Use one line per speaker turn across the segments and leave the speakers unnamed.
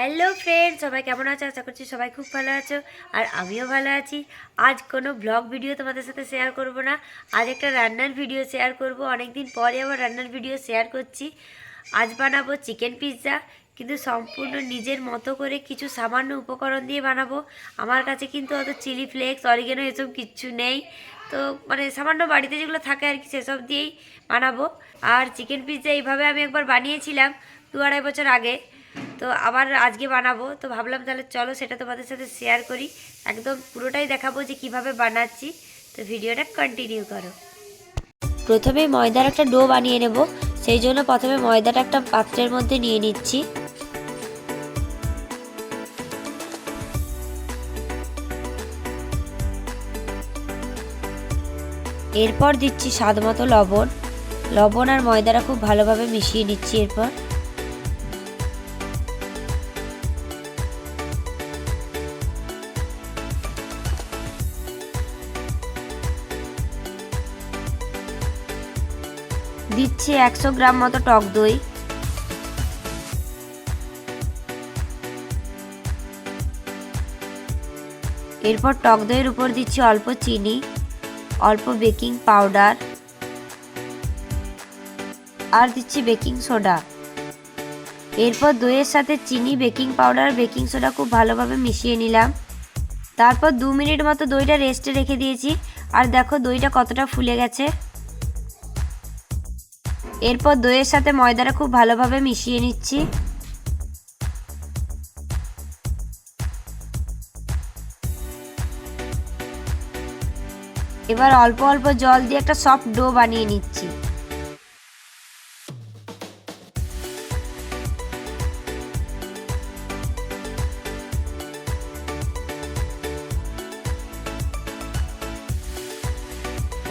Hello friend সবাই কেমন আছো? আশা করছি সবাই খুব ভালো আছো আর আমিও ভালো আছি। আজ কোনো ব্লগ ভিডিও তোমাদের সাথে শেয়ার করব না। আজ একটা রান্নার ভিডিও শেয়ার করব। অনেক দিন পরে আবার রান্নার ভিডিও শেয়ার করছি। আজ বানাবো চিকেন পিৎজা কিন্তু সম্পূর্ণ নিজের মতো করে কিছু সামান্য উপকরণ দিয়ে বানাবো। আমার কাছে কিন্তু অত চিলি ফ্লেক্স অরিগেনো এসব কিচ্ছু নেই। তো মানে সামান্য বাড়িতে যেগুলো থাকে আর কি, সেসব দিয়েই বানাবো। আর চিকেন পিৎজা এইভাবে আমি একবার বানিয়েছিলাম দু আড়াই বছর আগে। তো আবার আজকে বানাবো। তো ভাবলাম তাহলে চলো সেটা তোমাদের সাথে শেয়ার করি। একদম পুরোটাই দেখাবো যে কীভাবে বানাচ্ছি। তো ভিডিওটা কন্টিনিউ করো। প্রথমে ময়দার একটা ডো বানিয়ে নেব। সেই জন্য প্রথমে ময়দাটা একটা পাত্রের মধ্যে নিয়ে নিচ্ছি। এরপর দিচ্ছি স্বাদ মতো লবণ। লবণ আর ময়দাটা খুব ভালোভাবে মিশিয়ে নিচ্ছি এরপর। দিচ্ছি একশো গ্রাম মতো টক দই। এরপর টক দইয়ের উপর দিচ্ছি অল্প চিনি, অল্প বেকিং পাউডার, আর দিচ্ছি বেকিং সোডা। এরপর দইয়ের সাথে চিনি, বেকিং পাউডার, বেকিং সোডা খুব ভালোভাবে মিশিয়ে নিলাম। তারপর দু মিনিট মতো দইটা রেস্টে রেখে দিয়েছি। আর দেখো দইটা কতটা ফুলে গেছে। এরপর দইয়ের সাথে ময়দাটা খুব ভালোভাবে মিশিয়ে নিচ্ছি। এবার অল্প অল্প জল দিয়ে একটা সফট ডো বানিয়ে নিচ্ছি।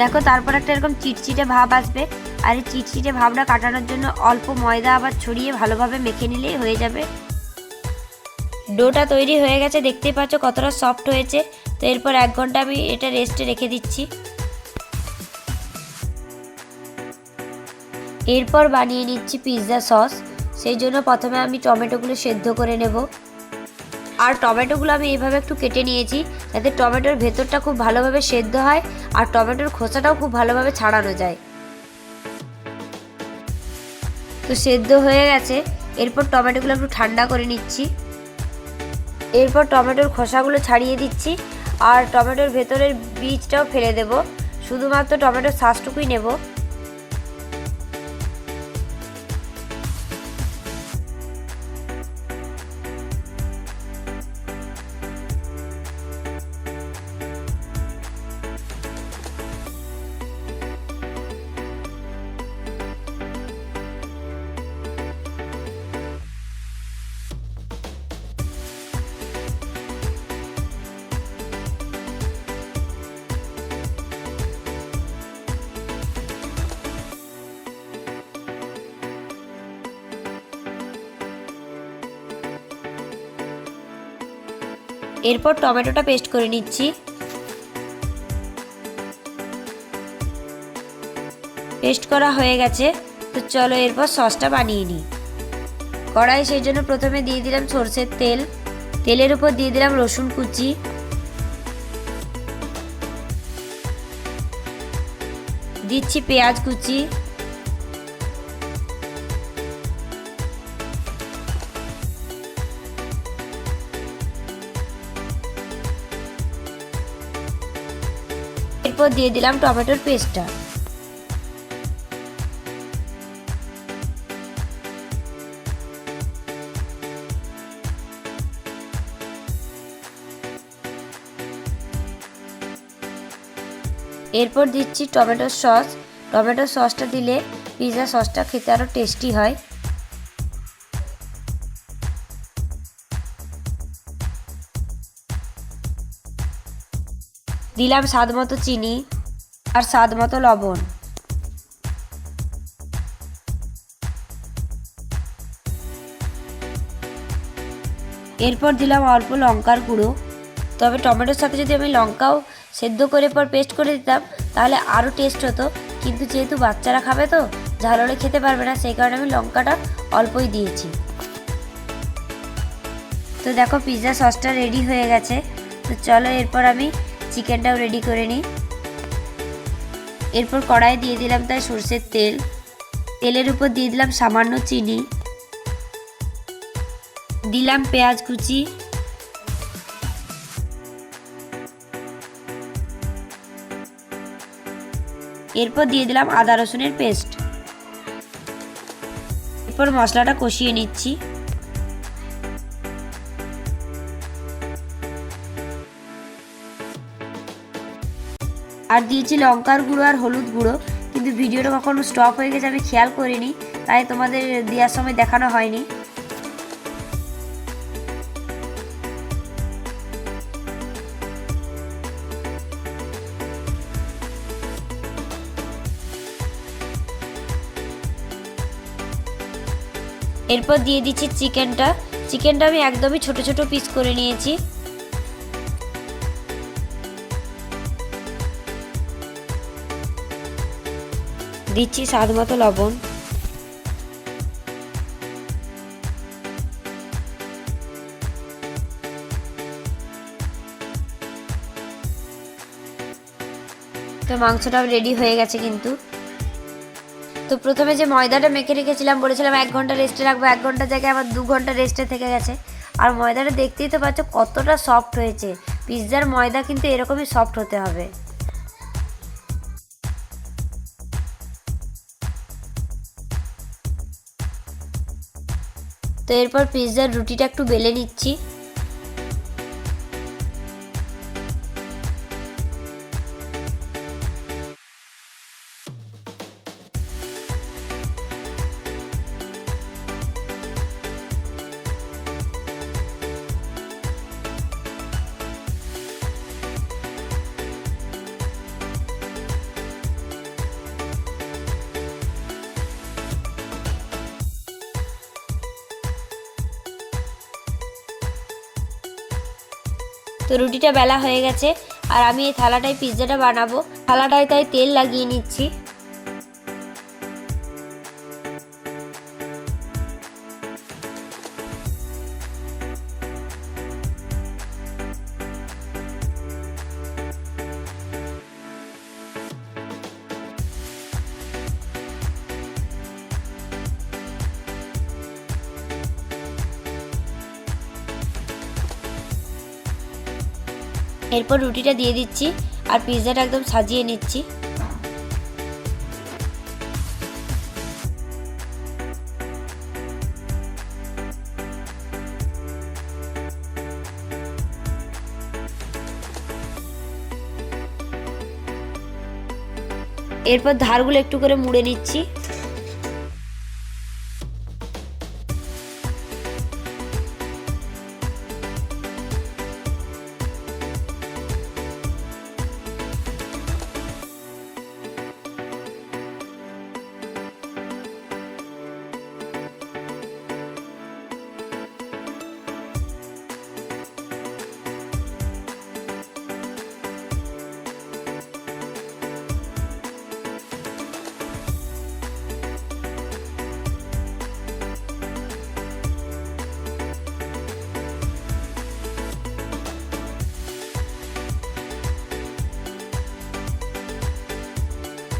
দেখো, তারপর একটা এরকম চিটচিটে ভাব আসবে। আর এই চিটচিটে ভাবটা কাটানোর জন্য অল্প ময়দা আবার ছড়িয়ে ভালোভাবে মেখে নিলেই হয়ে যাবে। ডোটা তৈরি হয়ে গেছে, দেখতেই পাচ্ছ কতটা সফট হয়েছে। তো এরপর এক ঘণ্টা আমি এটা রেস্টে রেখে দিচ্ছি। এরপর বানিয়ে নিচ্ছি পিৎজা সস সেই জন্য প্রথমে আমি টমেটোগুলো সেদ্ধ করে নেব। আর টমেটোগুলো আমি এইভাবে একটু কেটে নিয়েছি, যাতে টমেটোর ভেতরটা খুব ভালোভাবে সেদ্ধ হয় আর টমেটোর খোসাটাও খুব ভালোভাবে ছাড়ানো যায়। তো সেদ্ধ হয়ে গেছে। এরপর টমেটোগুলো একটু ঠান্ডা করে নিচ্ছি। এরপর টমেটোর খোসাগুলো ছাড়িয়ে দিচ্ছি আর টমেটোর ভেতরের বীজটাও ফেলে দেব। শুধুমাত্র টমেটোর শ্বাসটুকুই নেব। এরপর টমেটোটা পেস্ট করে নিচ্ছি। পেস্ট করা হয়ে গেছে, তো চলো এরপর সসটা বানিয়ে নিই। কড়াই সেই জন্য প্রথমে দিয়ে দিলাম সর্ষের তেল। তেলের উপর দিয়ে দিলাম রসুন কুচি। দিচ্ছি পেঁয়াজ কুচি। এরপর দিয়ে দিলাম টমেটোর পেস্টটা। এরপর দিচ্ছি টমেটোর সস। টমেটোর সসটা দিলে পিৎজা সসটা খেতে আরও টেস্টি হয়। দিলাম স্বাদ মতো চিনি আর স্বাদ মতো লবণ। এরপর দিলাম অল্প লঙ্কার গুঁড়ো। তবে টমেটোর সাথে যদি আমি লঙ্কাও সেদ্ধ করে পর পেস্ট করে দিতাম, তাহলে আরও টেস্ট হতো। কিন্তু যেহেতু বাচ্চারা খাবে তো ঝাল হলে খেতে পারবে না, সেই কারণে আমি লঙ্কাটা অল্পই দিয়েছি। তো দেখো পিৎজা সসটা রেডি হয়ে গেছে। তো চলো এরপর আমি চিকেনটাও রেডি করে নিই এরপর কড়াইয়ে দিয়ে দিলাম তাই সর্ষের তেল। তেলের উপর দিয়ে দিলাম সামান্য চিনি। দিলাম পেঁয়াজ কুচি। এরপর দিয়ে দিলাম আদা রসুনের পেস্ট এরপর মশলাটা কষিয়ে নিচ্ছি। আর দিয়েছি লঙ্কার গুঁড়ো আর হলুদ গুঁড়ো, কিন্তু ভিডিওটা কখনো স্টপ হয়ে গেছে, আমি খেয়াল করিনি, তাই তোমাদের দেওয়ার সময় দেখানো হয়নি। এরপর দিয়ে দিচ্ছি চিকেনটা চিকেনটা আমি একদমই ছোট ছোট পিস করে নিয়েছি। দিচ্ছি স্বাদ মতো লবণ। তো মাংসটাও রেডি হয়ে গেছে কিন্তু। তো প্রথমে যে ময়দাটা মেখে রেখেছিলাম, বলেছিলাম এক ঘণ্টা রেস্টে রাখব, এক ঘণ্টা জায়গায় আবার দু ঘণ্টা রেস্টে থেকে গেছে। আর ময়দাটা দেখতেই তো পাচ্ছ কতটা সফট হয়েছে। পিৎজার ময়দা কিন্তু এরকমই সফট হতে হবে। তো এরপর পিৎজার রুটিটা একটু বেলে নিচ্ছি। তো রুটিটা বেলা হয়ে গেছে আর আমি এই থালাটায় পিৎজাটা বানাবো। থালাটায় তাই তেল লাগিয়ে নিচ্ছি। এরপর রুটিটা দিয়ে দিচ্ছি আর পিৎজাটা একদম সাজিয়ে নিচ্ছি। এরপর ধারগুলো একটু করে মুড়ে নিচ্ছি।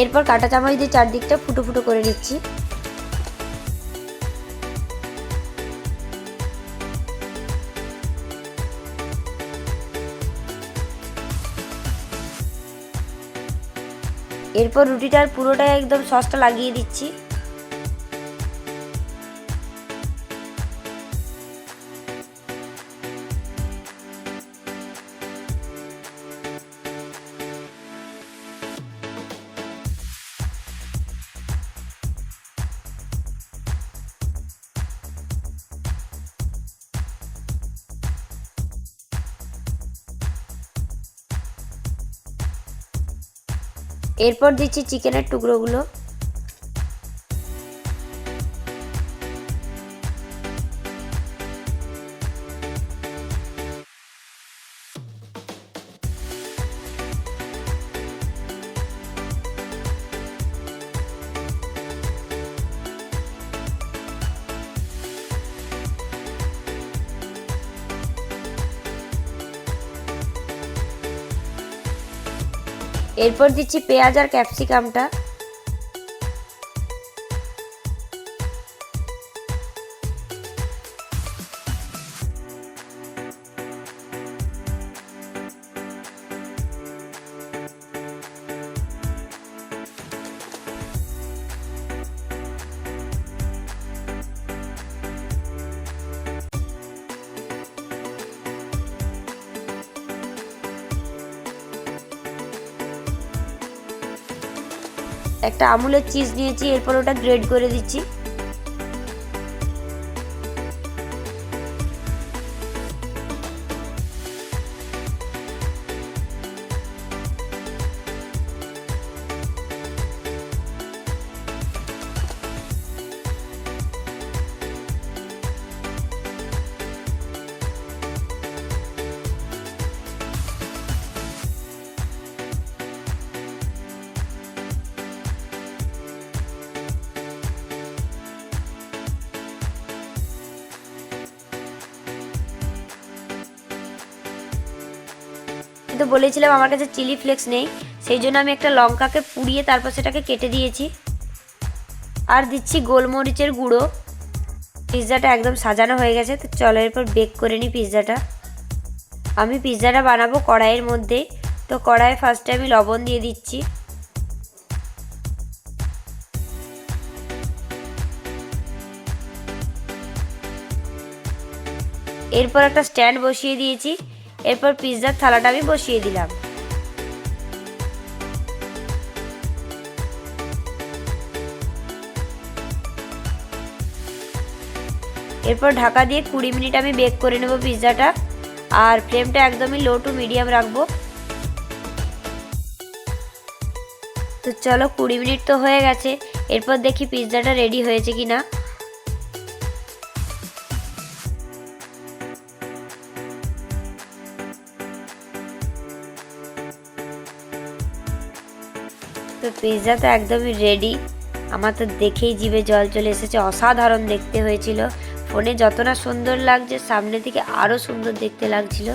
এরপর কাঁটা চামচ দিয়ে চারদিকটা ফুটো ফুটো করে নিচ্ছি। এরপর রুটিটার পুরোটাই একদম সসটা লাগিয়ে দিচ্ছি। এরপর দিচ্ছি চিকেনের টুকরোগুলো। এরপর দিচ্ছি পেঁয়াজ আর ক্যাপসিকামটা। একটা আমুলের চিজ নিয়েছি এরপর ওটা গ্রেড করে দিচ্ছি। কিন্তু বলেছিলাম আমার কাছে চিলি ফ্লেক্স নেই, সেই জন্য আমি একটা লঙ্কাকে পুড়িয়ে তারপর সেটাকে কেটে দিয়েছি। আর দিচ্ছি গোলমরিচের গুঁড়ো। পিৎজাটা একদম সাজানো হয়ে গেছে, তো চলো এরপর বেক করে নিই পিৎজাটা। আমি পিৎজাটা বানাবো কড়াইয়ের মধ্যে, তো কড়াইয়ে ফার্স্টে আমি লবণ দিয়ে দিচ্ছি। এরপর একটা স্ট্যান্ড বসিয়ে দিয়েছি। এরপর পিৎজার থালাটা আমি বসিয়ে দিলাম। এরপর ঢাকা দিয়ে কুড়ি মিনিট আমি বেক করে নেব পিৎজাটা। আর ফ্লেমটা একদমই লো টু মিডিয়াম রাখব। তো চলো কুড়ি মিনিট তো হয়ে গেছে। এরপর দেখি পিৎজাটা রেডি হয়েছে কি না পিৎজা তো একদমই রেডি আমার তো দেখেই জিভে জল চলে এসেছে। অসাধারণ দেখতে হয়েছিল। ফোনে যত না সুন্দর লাগছে, সামনে থেকে আরও সুন্দর দেখতে লাগছিল।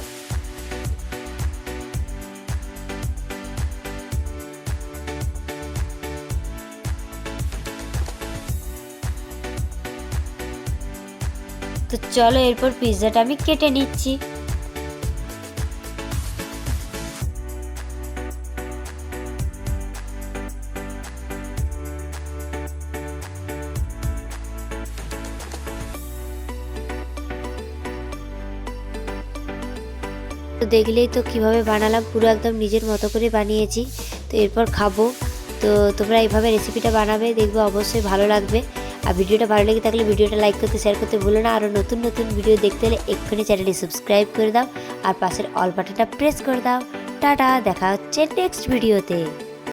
তো চলো এরপর পিৎজাটা আমি কেটে নিচ্ছি। তো দেখলেই তো কীভাবে বানালাম, পুরো একদম নিজের মতো করে বানিয়েছি। তো এরপর খাব। তো তোমরা এইভাবে রেসিপিটা বানাবে, দেখবে অবশ্যই ভালো লাগবে। আর ভিডিওটা ভালো লেগে থাকলে ভিডিওটা লাইক করতে শেয়ার করতে ভুলো না। আরও নতুন নতুন ভিডিও দেখতে হলে এক্ষুনি চ্যানেলটি সাবস্ক্রাইব করে দাও। আর পাশের অল বাটনটা প্রেস করে দাও। টাটা, দেখা হচ্ছে নেক্সট ভিডিওতে